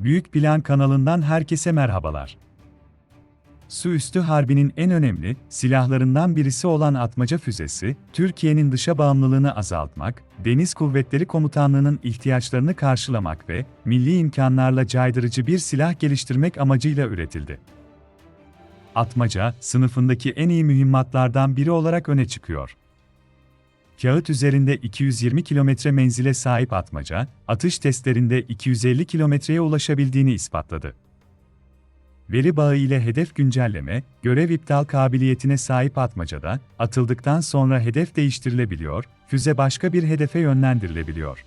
Büyük Plan kanalından herkese merhabalar. Su üstü harbinin en önemli silahlarından birisi olan atmaca füzesi, Türkiye'nin dışa bağımlılığını azaltmak, Deniz Kuvvetleri Komutanlığı'nın ihtiyaçlarını karşılamak ve milli imkanlarla caydırıcı bir silah geliştirmek amacıyla üretildi. Atmaca, sınıfındaki en iyi mühimmatlardan biri olarak öne çıkıyor. Kağıt üzerinde 220 kilometre menzile sahip atmaca, atış testlerinde 250 kilometreye ulaşabildiğini ispatladı. Veri bağı ile hedef güncelleme, görev iptal kabiliyetine sahip atmacada, atıldıktan sonra hedef değiştirilebiliyor, füze başka bir hedefe yönlendirilebiliyor.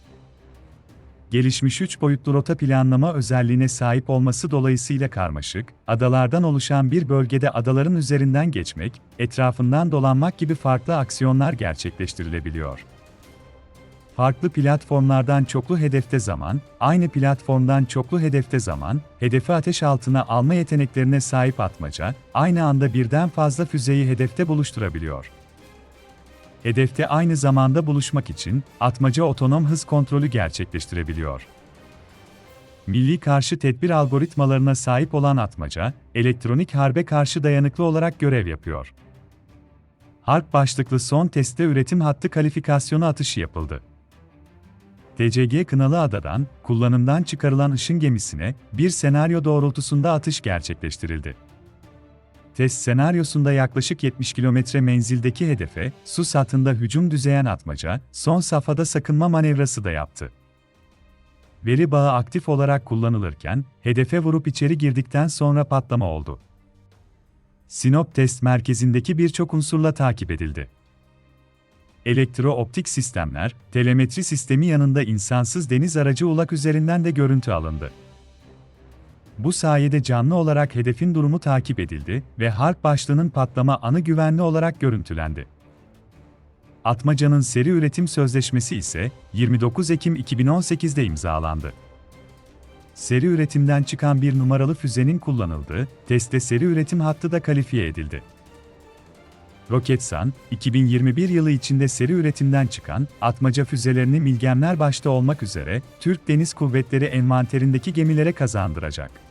Gelişmiş 3 boyutlu rota planlama özelliğine sahip olması dolayısıyla karmaşık, adalardan oluşan bir bölgede adaların üzerinden geçmek, etrafından dolanmak gibi farklı aksiyonlar gerçekleştirilebiliyor. Farklı platformlardan çoklu hedefte zaman, aynı platformdan çoklu hedefte zaman, hedefi ateş altına alma yeteneklerine sahip atmaca, aynı anda birden fazla füzeyi hedefte buluşturabiliyor. Hedefte aynı zamanda buluşmak için atmaca otonom hız kontrolü gerçekleştirebiliyor. Milli karşı tedbir algoritmalarına sahip olan atmaca, elektronik harbe karşı dayanıklı olarak görev yapıyor. Harp başlıklı son testte üretim hattı kalifikasyonu atışı yapıldı. TCG Kınalı Ada'dan, kullanımdan çıkarılan ışın gemisine, bir senaryo doğrultusunda atış gerçekleştirildi. Test senaryosunda yaklaşık 70 kilometre menzildeki hedefe, su satında hücum düzeyen atmaca, son safhada sakınma manevrası da yaptı. Veri bağı aktif olarak kullanılırken, hedefe vurup içeri girdikten sonra patlama oldu. Sinop test merkezindeki birçok unsurla takip edildi. Elektro-optik sistemler, telemetri sistemi yanında insansız deniz aracı ulak üzerinden de görüntü alındı. Bu sayede canlı olarak hedefin durumu takip edildi ve harp başlığının patlama anı güvenli olarak görüntülendi. Atmaca'nın seri üretim sözleşmesi ise 29 Ekim 2018'de imzalandı. Seri üretimden çıkan bir numaralı füzenin kullanıldığı, testte seri üretim hattı da kalifiye edildi. Roketsan, 2021 yılı içinde seri üretimden çıkan atmaca füzelerini Milgemler başta olmak üzere Türk Deniz Kuvvetleri envanterindeki gemilere kazandıracak.